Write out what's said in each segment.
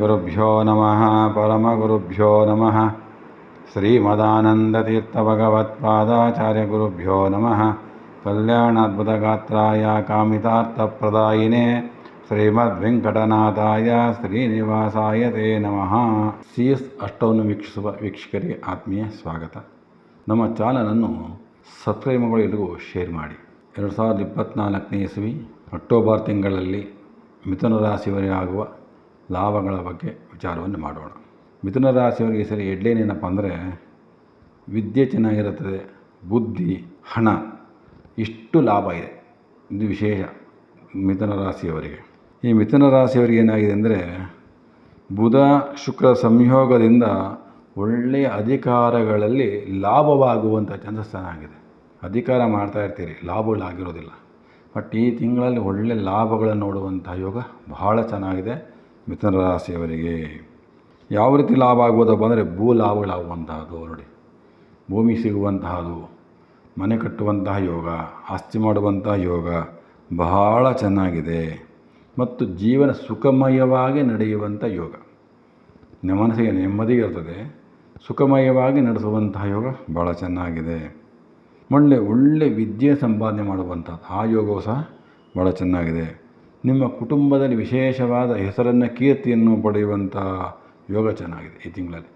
ಶ್ರೀಗುರುಭ್ಯೋ ನಮಃ ಪರಮಗುರುಭ್ಯೋ ನಮಃ ಶ್ರೀಮದಾನಂದತೀರ್ಥಭಗವತ್ಪಾದಾಚಾರ್ಯಗುರುಭ್ಯೋ ನಮಃ ಕಲ್ಯಾಣಾದ್ಭುತಗಾತ್ರಾಯ ಕಾಮಿತಾರ್ಥಪ್ರದಾಯಿನೇ ಶ್ರೀಮದ್ವೆಂಕಟನಾಥಾಯ ಶ್ರೀನಿವಾಸಾಯ ತೇ ನಮಃ ಸಿ ಎಸ್ ಅಷ್ಟವನ್ನು ವೀಕ್ಷಿಸುವ ವೀಕ್ಷಕರಿಗೆ ಆತ್ಮೀಯ ಸ್ವಾಗತ. ನಮ್ಮ ಚಾನಲನ್ನು ಸಬ್ಸ್ಕ್ರೈಬ್ಗಳು ಎಲ್ರಿಗೂ ಶೇರ್ ಮಾಡಿ. ಎರಡು ಸಾವಿರದ ಇಪ್ಪತ್ತ್ನಾಲ್ಕನೇ ಇಸ್ವಿ ಅಕ್ಟೋಬರ್ ತಿಂಗಳಲ್ಲಿ ಮಿಥುನ ರಾಶಿಯವರಿಗೆ ಆಗುವ ಲಾಭಗಳ ಬಗ್ಗೆ ವಿಚಾರವನ್ನು ಮಾಡೋಣ. ಮಿಥುನ ರಾಶಿಯವರಿಗೆ ಸರಿ ಎಡ್ಲೇನೇನಪ್ಪ ಅಂದರೆ ವಿದ್ಯೆ ಚೆನ್ನಾಗಿರುತ್ತದೆ, ಬುದ್ಧಿ, ಹಣ, ಇಷ್ಟು ಲಾಭ ಇದೆ. ಇದು ವಿಶೇಷ ಮಿಥುನ ರಾಶಿಯವರಿಗೆ. ಈ ಮಿಥುನ ರಾಶಿಯವರಿಗೆ ಏನಾಗಿದೆ ಅಂದರೆ ಬುಧ ಶುಕ್ರ ಸಂಯೋಗದಿಂದ ಒಳ್ಳೆಯ ಅಧಿಕಾರಗಳಲ್ಲಿ ಲಾಭವಾಗುವಂಥ ಚಾನ್ಸಸ್ ಚೆನ್ನಾಗಿದೆ. ಅಧಿಕಾರ ಮಾಡ್ತಾ ಇರ್ತೀರಿ ಲಾಭಗಳಾಗಿರೋದಿಲ್ಲ ಬಟ್ ಈ ತಿಂಗಳಲ್ಲಿ ಒಳ್ಳೆಯ ಲಾಭಗಳನ್ನು ನೋಡುವಂಥ ಯೋಗ ಬಹಳ ಚೆನ್ನಾಗಿದೆ. ಮಿಥುನ ರಾಶಿಯವರಿಗೆ ಯಾವ ರೀತಿ ಲಾಭ ಆಗ್ಬೋದಪ್ಪ ಅಂದರೆ ಭೂ ಲಾಭಗಳಾಗುವಂತಹದ್ದು ನೋಡಿ. ಭೂಮಿ ಸಿಗುವಂತಹದು ಮನೆ ಕಟ್ಟುವಂತಹ ಯೋಗ, ಆಸ್ತಿ ಮಾಡುವಂತಹ ಯೋಗ ಬಹಳ ಚೆನ್ನಾಗಿದೆ. ಮತ್ತು ಜೀವನ ಸುಖಮಯವಾಗಿ ನಡೆಯುವಂಥ ಯೋಗ. ಮನಸ್ಸಿಗೆ ನೆಮ್ಮದಿ ಇರ್ತದೆ. ಸುಖಮಯವಾಗಿ ನಡೆಸುವಂತಹ ಯೋಗ ಭಾಳ ಚೆನ್ನಾಗಿದೆ. ಒಳ್ಳೆ ಒಳ್ಳೆ ವಿದ್ಯೆ ಸಂಪಾದನೆ ಮಾಡುವಂಥದ್ದು ಆ ಯೋಗವು ಸಹ ಭಾಳ ಚೆನ್ನಾಗಿದೆ. ನಿಮ್ಮ ಕುಟುಂಬದಲ್ಲಿ ವಿಶೇಷವಾದ ಹೆಸರನ್ನು ಕೀರ್ತಿಯನ್ನು ಪಡೆಯುವಂಥ ಯೋಗ ಚೆನ್ನಾಗಿದೆ ಈ ತಿಂಗಳಲ್ಲಿ.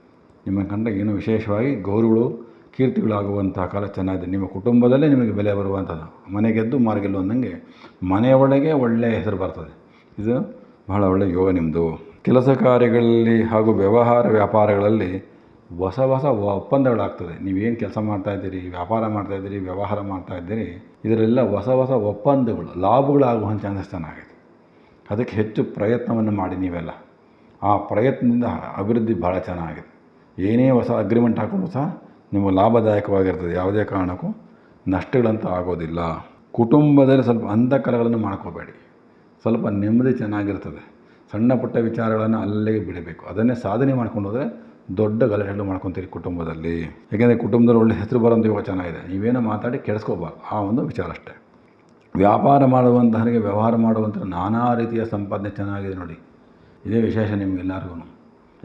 ನಿಮ್ಮ ಕಂಡ ಏನು ವಿಶೇಷವಾಗಿ ಗೌರವಗಳು, ಕೀರ್ತಿಗಳಾಗುವಂಥ ಕಾಲ ಚೆನ್ನಾಗಿದೆ. ನಿಮ್ಮ ಕುಟುಂಬದಲ್ಲೇ ನಿಮಗೆ ಬೆಲೆ ಬರುವಂಥದ್ದು. ಮನೆಗೆದ್ದು ಮಾರ್ಗೆಲ್ಲು ಅಂದಂಗೆ ಮನೆಯೊಳಗೆ ಒಳ್ಳೆಯ ಹೆಸರು ಬರ್ತದೆ. ಇದು ಬಹಳ ಒಳ್ಳೆಯ ಯೋಗ ನಿಮ್ಮದು ಕೆಲಸ ಕಾರ್ಯಗಳಲ್ಲಿ ಹಾಗೂ ವ್ಯವಹಾರ ವ್ಯಾಪಾರಗಳಲ್ಲಿ ಹೊಸ ಹೊಸ ಒಪ್ಪಂದಗಳಾಗ್ತದೆ. ನೀವೇನು ಕೆಲಸ ಮಾಡ್ತಾಯಿದ್ದೀರಿ ವ್ಯಾಪಾರ ಮಾಡ್ತಾಯಿದ್ದೀರಿ ವ್ಯವಹಾರ ಮಾಡ್ತಾಯಿದ್ದೀರಿ ಇದರೆಲ್ಲ ಹೊಸ ಹೊಸ ಒಪ್ಪಂದಗಳು, ಲಾಭಗಳಾಗುವಂಥ ಚಾನ್ಸಸ್ ಚೆನ್ನಾಗಿದೆ ಅದಕ್ಕೆ ಹೆಚ್ಚು ಪ್ರಯತ್ನವನ್ನು ಮಾಡಿ ನೀವೆಲ್ಲ. ಆ ಪ್ರಯತ್ನದಿಂದ ಅಭಿವೃದ್ಧಿ ಭಾಳ ಚೆನ್ನಾಗಿದೆ. ಏನೇ ಹೊಸ ಅಗ್ರಿಮೆಂಟ್ ಹಾಕೊಂಡು ಸಹ ನಿಮಗೆ ಲಾಭದಾಯಕವಾಗಿರ್ತದೆ. ಯಾವುದೇ ಕಾರಣಕ್ಕೂ ನಷ್ಟಗಳಂತೂ ಆಗೋದಿಲ್ಲ. ಕುಟುಂಬದಲ್ಲಿ ಸ್ವಲ್ಪ ಅಂಧಕರಗಳನ್ನು ಮಾಡ್ಕೋಬೇಡಿ. ಸ್ವಲ್ಪ ನೆಮ್ಮದಿ ಚೆನ್ನಾಗಿರ್ತದೆ. ಸಣ್ಣ ಪುಟ್ಟ ವಿಚಾರಗಳನ್ನು ಅಲ್ಲಿಗೆ ಬಿಡಬೇಕು. ಅದನ್ನೇ ಸಾಧನೆ ಮಾಡ್ಕೊಂಡು ಹೋದರೆ ದೊಡ್ಡ ಗಲಾಟೆಗಳು ಮಾಡ್ಕೊತೀರಿ ಕುಟುಂಬದಲ್ಲಿ. ಯಾಕೆಂದರೆ ಕುಟುಂಬದಲ್ಲಿ ಒಳ್ಳೆ ಹೆಸರು ಬರೋಂಥ ಯೋಗ ಚೆನ್ನಾಗಿದೆ. ನೀವೇನೋ ಮಾತಾಡಿ ಕೆಡಿಸ್ಕೋಬಾರ್ದು. ಆ ಒಂದು ವಿಚಾರ ಅಷ್ಟೇ. ವ್ಯಾಪಾರ ಮಾಡುವಂತಹರಿಗೆ ವ್ಯವಹಾರ ಮಾಡುವಂಥ ನಾನಾ ರೀತಿಯ ಸಂಪಾದನೆ ಚೆನ್ನಾಗಿದೆ ನೋಡಿ. ಇದೇ ವಿಶೇಷ ನಿಮಗೆಲ್ಲರಿಗೂ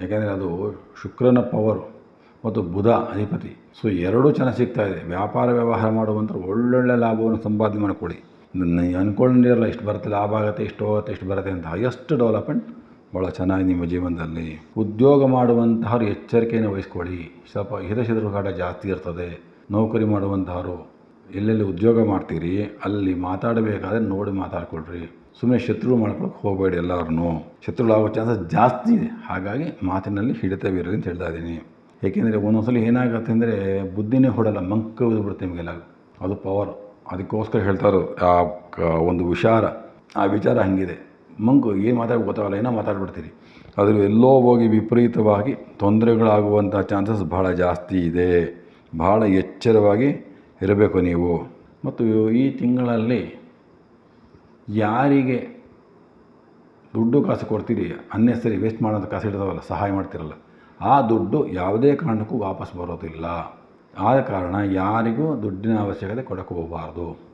ಯಾಕೆಂದರೆ ಅದು ಶುಕ್ರನ ಪವರು ಮತ್ತು ಬುಧ ಅಧಿಪತಿ. ಸೊ ಎರಡೂ ಚೆನ್ನಾಗಿ ಸಿಗ್ತಾ ಇದೆ. ವ್ಯಾಪಾರ ವ್ಯವಹಾರ ಮಾಡುವಂಥ ಒಳ್ಳೊಳ್ಳೆ ಲಾಭವನ್ನು ಸಂಪಾದನೆ ಮಾಡಿಕೊಡಿ ಅಂದ್ಕೊಂಡಿರಲ್ಲ ಇಷ್ಟು ಬರುತ್ತೆ, ಲಾಭ ಆಗುತ್ತೆ, ಇಷ್ಟು ಹೋಗುತ್ತೆ ಇಷ್ಟು ಬರುತ್ತೆ ಅಂತ. ಎಷ್ಟು ಡೆವಲಪ್ಮೆಂಟ್ ಭಾಳ ಚೆನ್ನಾಗಿ ನಿಮ್ಮ ಜೀವನದಲ್ಲಿ ಉದ್ಯೋಗ ಮಾಡುವಂತಹವ್ರು ಎಚ್ಚರಿಕೆಯನ್ನು ವಹಿಸ್ಕೊಳ್ಳಿ. ಸ್ವಲ್ಪ ಹಿತಶತ್ರುಗಾಟ ಜಾಸ್ತಿ ಇರ್ತದೆ. ನೌಕರಿ ಮಾಡುವಂತಹವರು ಎಲ್ಲೆಲ್ಲಿ ಉದ್ಯೋಗ ಮಾಡ್ತೀರಿ, ಅಲ್ಲಿ ಮಾತಾಡಬೇಕಾದ್ರೆ ನೋಡಿ ಮಾತಾಡ್ಕೊಳ್ರಿ. ಸುಮ್ಮನೆ ಶತ್ರು ಮಾಡ್ಕೊಳಕ್ಕೆ ಹೋಗಬೇಡಿ ಎಲ್ಲರೂ ಶತ್ರುಗಳಾಗೋ ಚಾನ್ಸಸ್ ಜಾಸ್ತಿ ಇದೆ. ಹಾಗಾಗಿ ಮಾತಿನಲ್ಲಿ ಹಿಡಿತವಿರಲಿ ಅಂತ ಹೇಳ್ತಾ ಇದ್ದೀನಿ. ಏಕೆಂದರೆ ಒಂದೊಂದ್ಸಲ ಏನಾಗುತ್ತೆ ಅಂದರೆ ಬುದ್ಧಿನೇ ಹೊಡಲ್ಲ, ಮಂಕ ಬಿಡುತ್ತೆ ನಿಮಗೆಲ್ಲ ಅದು ಪವರ್ ಅದಕ್ಕೋಸ್ಕರ ಹೇಳ್ತಾರೋ ಆ ಒಂದು ವಿಚಾರ, ಆ ವಿಚಾರ ಹಾಗಿದೆ. ಮಂಕು, ಏನು ಮಾತಾಡಿ ಗೊತ್ತಾಗಲ್ಲ, ಏನೋ ಮಾತಾಡ್ಬಿಡ್ತೀರಿ. ಅದ್ರ ಎಲ್ಲೋ ಹೋಗಿ ವಿಪರೀತವಾಗಿ ತೊಂದರೆಗಳಾಗುವಂಥ ಚಾನ್ಸಸ್ ಭಾಳ ಜಾಸ್ತಿ ಇದೆ. ಭಾಳ ಎಚ್ಚರವಾಗಿ ಇರಬೇಕು ನೀವು. ಮತ್ತು ಈ ತಿಂಗಳಲ್ಲಿ ಯಾರಿಗೆ ದುಡ್ಡು ಕಾಸು ಕೊಡ್ತೀರಿ ಅನ್ನೆಸರಿ ವೇಸ್ಟ್ ಮಾಡೋದು ಕಾಸು ಇಡ್ತಾವಲ್ಲ ಸಹಾಯ ಮಾಡ್ತಿರಲ್ಲ. ಆ ದುಡ್ಡು ಯಾವುದೇ ಕಾರಣಕ್ಕೂ ವಾಪಸ್ ಬರೋದಿಲ್ಲ. ಆದ ಕಾರಣ ಯಾರಿಗೂ ದುಡ್ಡಿನ ಅವಶ್ಯಕತೆ ಕೊಡಕ್ಕೆ ಹೋಗಬಾರ್ದು.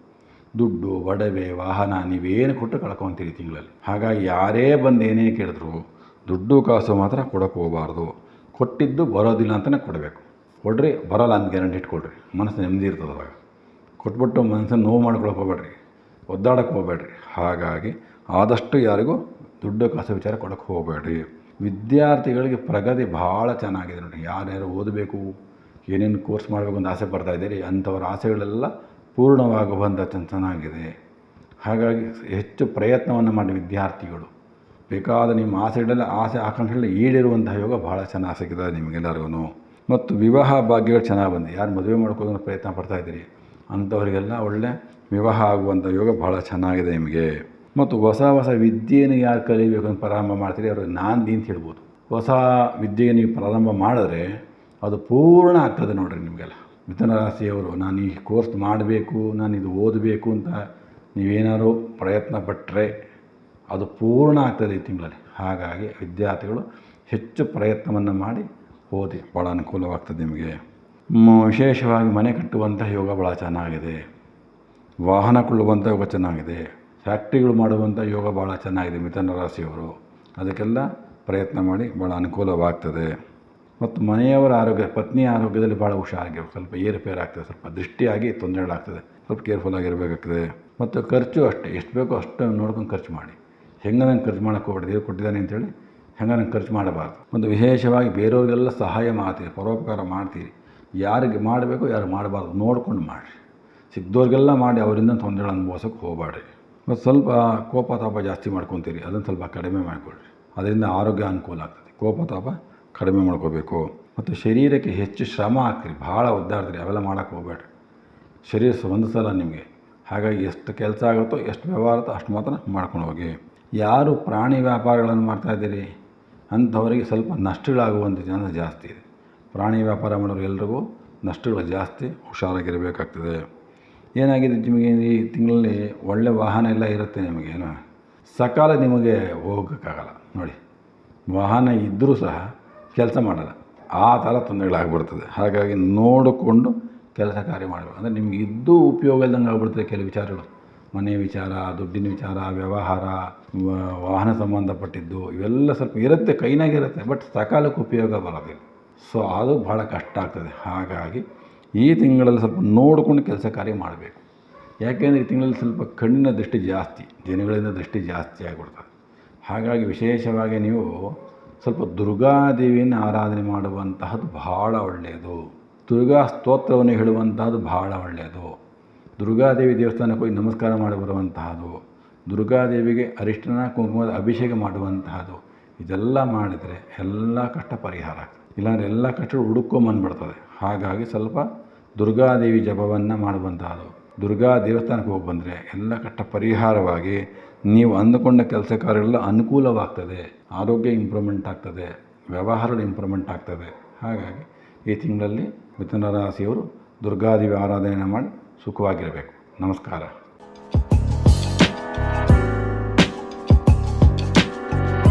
ದುಡ್ಡು, ಒಡವೆ, ವಾಹನ ನೀವೇನು ಕೊಟ್ಟು ಕಳ್ಕೊತೀರಿ ತಿಂಗಳಲ್ಲಿ? ಹಾಗಾಗಿ ಯಾರೇ ಬಂದು ಏನೇ ಕೇಳಿದ್ರು ದುಡ್ಡು ಕಾಸು ಮಾತ್ರ ಕೊಡಕ್ಕೆ ಹೋಗಬಾರ್ದು. ಕೊಟ್ಟಿದ್ದು ಬರೋದಿಲ್ಲ ಅಂತಲೇ ಕೊಡಬೇಕು. ಕೊಡ್ರಿ, ಬರಲ್ಲ ಅಂತ ಗ್ಯಾರಂಟಿ ಇಟ್ಕೊಳ್ರಿ. ಮನಸ್ಸು ನೆಮ್ಮದಿ ಇರ್ತದೆ ಅವಾಗ ಕೊಟ್ಬಿಟ್ಟು ಮನಸ್ಸನ್ನು ನೋವು ಮಾಡ್ಕೊಳಕ್ಕೆ ಹೋಗ್ಬೇಡ್ರಿ. ಒದ್ದಾಡಕ್ಕೆ ಹೋಗ್ಬೇಡ್ರಿ. ಹಾಗಾಗಿ ಆದಷ್ಟು ಯಾರಿಗೂ ದುಡ್ಡು ಕಾಸು ವಿಚಾರ ಕೊಡೋಕ್ಕೆ ಹೋಗಬೇಡ್ರಿ. ವಿದ್ಯಾರ್ಥಿಗಳಿಗೆ ಪ್ರಗತಿ ಭಾಳ ಚೆನ್ನಾಗಿದೆ ನೋಡಿ ಯಾರ್ಯಾರು ಓದಬೇಕು, ಏನೇನು ಕೋರ್ಸ್ ಮಾಡಬೇಕು ಅಂತ ಆಸೆ ಪಡ್ತಾ ಇದ್ದೀರಿ, ಅಂಥವ್ರ ಆಸೆಗಳೆಲ್ಲ ಪೂರ್ಣವಾಗುವಂಥ ಚೆನ್ನಾಗಿದೆ. ಹಾಗಾಗಿ ಹೆಚ್ಚು ಪ್ರಯತ್ನವನ್ನು ಮಾಡಿ ವಿದ್ಯಾರ್ಥಿಗಳು. ಬೇಕಾದ ನಿಮ್ಮ ಆಸೆಗಳೆಲ್ಲ, ಆಸೆ ಆಕಾಂಕ್ಷೆಗಳೆಲ್ಲ ಈಡಿರುವಂತಹ ಯೋಗ ಭಾಳ ಚೆನ್ನಾಗಿ ಸಿಗ್ತದೆ ನಿಮಗೆಲ್ಲರಿಗೂ. ಮತ್ತು ವಿವಾಹ ಭಾಗ್ಯಗಳು ಚೆನ್ನಾಗಿ ಬಂದಿದೆ. ಯಾರು ಮದುವೆ ಮಾಡ್ಕೊಳ್ಳೋ ಪ್ರಯತ್ನ ಪಡ್ತಾ ಇದ್ದೀರಿ? ಅಂಥವರಿಗೆಲ್ಲ ಒಳ್ಳೆ ವಿವಾಹ ಆಗುವಂಥ ಯೋಗ ಭಾಳ ಚೆನ್ನಾಗಿದೆ ನಿಮಗೆ. ಮತ್ತು ಹೊಸ ಹೊಸ ವಿದ್ಯೆಯನ್ನು ಯಾರು ಕಲಿಬೇಕು ಅಂತ ಪ್ರಾರಂಭ ಮಾಡ್ತೀರಿ ಅವ್ರಿಗೆ ನಾಂದಿ ಅಂತ ಹೇಳ್ಬೋದು. ಹೊಸ ವಿದ್ಯೆ ನೀವು ಪ್ರಾರಂಭ ಮಾಡಿದ್ರೆ ಅದು ಪೂರ್ಣ ಆಗ್ತದೆ ನೋಡಿರಿ ನಿಮಗೆಲ್ಲ. ಮಿಥುನ ರಾಶಿಯವರು, ನಾನು ಈ ಕೋರ್ಸ್ ಮಾಡಬೇಕು, ನಾನು ಇದು ಓದಬೇಕು ಅಂತ ನೀವೇನಾದ್ರು ಪ್ರಯತ್ನ ಪಟ್ಟರೆ ಅದು ಪೂರ್ಣ ಆಗ್ತದೆ ಈ ತಿಂಗಳಲ್ಲಿ. ಹಾಗಾಗಿ ವಿದ್ಯಾರ್ಥಿಗಳು ಹೆಚ್ಚು ಪ್ರಯತ್ನವನ್ನು ಮಾಡಿ ಓದಿ ಭಾಳ ಅನುಕೂಲವಾಗ್ತದೆ ನಿಮಗೆ. ವಿಶೇಷವಾಗಿ ಮನೆ ಕಟ್ಟುವಂಥ ಯೋಗ ಭಾಳ ಚೆನ್ನಾಗಿದೆ. ವಾಹನ ಕೊಳ್ಳುವಂಥ ಯೋಗ ಚೆನ್ನಾಗಿದೆ. ಫ್ಯಾಕ್ಟ್ರಿಗಳು ಮಾಡುವಂಥ ಯೋಗ ಭಾಳ ಚೆನ್ನಾಗಿದೆ ಮಿಥುನ ರಾಶಿಯವರು. ಅದಕ್ಕೆಲ್ಲ ಪ್ರಯತ್ನ ಮಾಡಿ ಭಾಳ ಅನುಕೂಲವಾಗ್ತದೆ. ಮತ್ತು ಮನೆಯವರ ಆರೋಗ್ಯ, ಪತ್ನಿ ಆರೋಗ್ಯದಲ್ಲಿ ಭಾಳ ಹುಷಾರಾಗಿರ್ಬೇಕು. ಸ್ವಲ್ಪ ಏರುಪೇರು ಆಗ್ತದೆ, ಸ್ವಲ್ಪ ದೃಷ್ಟಿಯಾಗಿ ತೊಂದರೆಗಳಾಗ್ತದೆ ಸ್ವಲ್ಪ ಕೇರ್ಫುಲ್ ಆಗಿರಬೇಕಾಗ್ತದೆ. ಮತ್ತು ಖರ್ಚು ಅಷ್ಟೇ, ಎಷ್ಟು ಬೇಕೋ ಅಷ್ಟು ನೋಡ್ಕೊಂಡು ಖರ್ಚು ಮಾಡಿ. ಹೆಂಗನಂಗೆ ಖರ್ಚು ಮಾಡೋಕ್ಕೆ ಹೋಗ್ಬೇಡಿ, ದೇವ್ರು ಕೊಟ್ಟಿದ್ದಾನೆ ಅಂತೇಳಿ ಹೆಂಗನಂಗೆ ಖರ್ಚು ಮಾಡಬಾರ್ದು. ಒಂದು ವಿಶೇಷವಾಗಿ ಬೇರೆಯವರಿಗೆಲ್ಲ ಸಹಾಯ ಮಾಡ್ತೀರಿ, ಪರೋಪಕಾರ ಮಾಡ್ತೀರಿ. ಯಾರಿಗೆ ಮಾಡಬೇಕು, ಯಾರು ಮಾಡಬಾರ್ದು, ನೋಡ್ಕೊಂಡು ಮಾಡಿರಿ. ಸಿಕ್ದವ್ರಿಗೆಲ್ಲ ಮಾಡಿ ಅವರಿಂದ ತೊಂದರೆಗಳು ಅನುಭವಿಸೋಕೆ ಹೋಗಬೇಡ್ರಿ. ಮತ್ತು ಸ್ವಲ್ಪ ಕೋಪ ತಾಪ ಜಾಸ್ತಿ ಮಾಡ್ಕೊತೀರಿ, ಅದನ್ನು ಸ್ವಲ್ಪ ಕಡಿಮೆ ಮಾಡಿಕೊಳ್ಳ್ರಿ ಅದರಿಂದ ಆರೋಗ್ಯ ಅನುಕೂಲ ಆಗ್ತದೆ. ಕೋಪ ತಾಪ ಕಡಿಮೆ ಮಾಡ್ಕೋಬೇಕು. ಮತ್ತು ಶರೀರಕ್ಕೆ ಹೆಚ್ಚು ಶ್ರಮ ಹಾಕ್ತೀರಿ ಭಾಳ ಒದ್ದಾಡ್ತೀರಿ ಅವೆಲ್ಲ ಮಾಡೋಕ್ಕೆ ಹೋಗಬೇಡ್ರಿ. ಶರೀರ ಸ್ಪಂದಿಸಲ್ಲ ನಿಮಗೆ ಹಾಗಾಗಿ ಎಷ್ಟು ಕೆಲಸ ಆಗುತ್ತೋ, ಎಷ್ಟು ವ್ಯವಹಾರ ಅಷ್ಟು ಮಾತ್ರ ಮಾಡ್ಕೊಂಡು ಹೋಗಿ. ಯಾರು ಪ್ರಾಣಿ ವ್ಯಾಪಾರಗಳನ್ನು ಮಾಡ್ತಾಯಿದ್ದೀರಿ ಅಂಥವರಿಗೆ ಸ್ವಲ್ಪ ನಷ್ಟಗಳಾಗುವಂಥ ಜನ ಜಾಸ್ತಿ ಇದೆ. ಪ್ರಾಣಿ ವ್ಯಾಪಾರ ಮಾಡೋರು ಎಲ್ರಿಗೂ ನಷ್ಟಗಳು ಜಾಸ್ತಿ ಹುಷಾರಾಗಿರಬೇಕಾಗ್ತದೆ. ಏನಾಗಿದೆ ನಿಮಗೆ ಈ ತಿಂಗಳಲ್ಲಿ ಒಳ್ಳೆ ವಾಹನ ಎಲ್ಲ ಇರುತ್ತೆ ನಿಮಗೆ ಏನು ಸಕಾಲ ನಿಮಗೆ ಹೋಗೋಕ್ಕಾಗಲ್ಲ. ನೋಡಿ, ವಾಹನ ಇದ್ದರೂ ಸಹ ಕೆಲಸ ಮಾಡಲ್ಲ. ಆ ಥರ ತೊಂದರೆಗಳಾಗ್ಬಿಡ್ತದೆ. ಹಾಗಾಗಿ ನೋಡಿಕೊಂಡು ಕೆಲಸ ಕಾರ್ಯ ಮಾಡಬೇಕು. ಅಂದರೆ ನಿಮಗೆ ಇದ್ದು ಉಪಯೋಗ ಇಲ್ದಂಗೆ ಆಗ್ಬಿಡ್ತದೆ ಕೆಲವು ವಿಚಾರಗಳು. ಮನೆ ವಿಚಾರ, ದುಡ್ಡಿನ ವಿಚಾರ, ವ್ಯವಹಾರ ವಾಹನ ಸಂಬಂಧಪಟ್ಟಿದ್ದು ಇವೆಲ್ಲ ಸ್ವಲ್ಪ ಇರುತ್ತೆ ಕೈನಾಗಿರುತ್ತೆ ಬಟ್ ಸಕಾಲಕ್ಕೆ ಉಪಯೋಗ ಬರೋದಿಲ್ಲ. ಸೊ ಅದು ಭಾಳ ಕಷ್ಟ ಆಗ್ತದೆ. ಹಾಗಾಗಿ ಈ ತಿಂಗಳಲ್ಲಿ ಸ್ವಲ್ಪ ನೋಡಿಕೊಂಡು ಕೆಲಸ ಕಾರ್ಯ ಮಾಡಬೇಕು. ಯಾಕೆಂದರೆ ಈ ತಿಂಗಳಲ್ಲಿ ಸ್ವಲ್ಪ ಕಣ್ಣಿನ ದೃಷ್ಟಿ ಜಾಸ್ತಿ ಜನಗಳಿಂದ ದೃಷ್ಟಿ ಜಾಸ್ತಿ ಆಗಿಬಿಡ್ತದೆ. ಹಾಗಾಗಿ ವಿಶೇಷವಾಗಿ ನೀವು ಸ್ವಲ್ಪ ದುರ್ಗಾದೇವಿಯನ್ನು ಆರಾಧನೆ ಮಾಡುವಂತಹದ್ದು ಬಹಳ ಒಳ್ಳೆಯದು. ದುರ್ಗಾ ಸ್ತೋತ್ರವನ್ನು ಹೇಳುವಂತಹದ್ದು ಬಹಳ ಒಳ್ಳೆಯದು. ದುರ್ಗಾದೇವಿ ದೇವಸ್ಥಾನಕ್ಕೆ ಹೋಗಿ ನಮಸ್ಕಾರ ಮಾಡಿ ಬರುವಂತಹದ್ದು ದುರ್ಗಾದೇವಿಗೆ ಅರಿಷ್ಟನ ಕುಂಕುಮದ ಅಭಿಷೇಕ ಮಾಡುವಂತಹದ್ದು ಇದೆಲ್ಲ ಮಾಡಿದರೆ ಎಲ್ಲ ಕಷ್ಟ ಪರಿಹಾರ ಇಲ್ಲಾಂದರೆ ಎಲ್ಲ ಕಷ್ಟ ಹುಡುಕೊಂಬಂದ್ಬಿಡ್ತದೆ ಹಾಗಾಗಿ ಸ್ವಲ್ಪ ದುರ್ಗಾದೇವಿ ಜಪವನ್ನು ಮಾಡುವಂತಹದ್ದು ದುರ್ಗಾ ದೇವಸ್ಥಾನಕ್ಕೆ ಹೋಗಿ ಬಂದರೆ ಎಲ್ಲ ಕಷ್ಟ ಪರಿಹಾರವಾಗಿ ನೀವು ಅಂದುಕೊಂಡ ಕೆಲಸ ಕಾರ್ಯಗಳೆಲ್ಲ ಅನುಕೂಲವಾಗ್ತದೆ. ಆರೋಗ್ಯ ಇಂಪ್ರೂವ್ಮೆಂಟ್ ಆಗ್ತದೆ. ವ್ಯವಹಾರಗಳು ಇಂಪ್ರೂವ್ಮೆಂಟ್ ಆಗ್ತದೆ. ಹಾಗಾಗಿ ಈ ತಿಂಗಳಲ್ಲಿ ಮಿಥುನ ರಾಶಿಯವರು ದುರ್ಗಾದೇವಿ ಆರಾಧನೆಯನ್ನು ಮಾಡಿ ಸುಖವಾಗಿರಬೇಕು. ನಮಸ್ಕಾರ.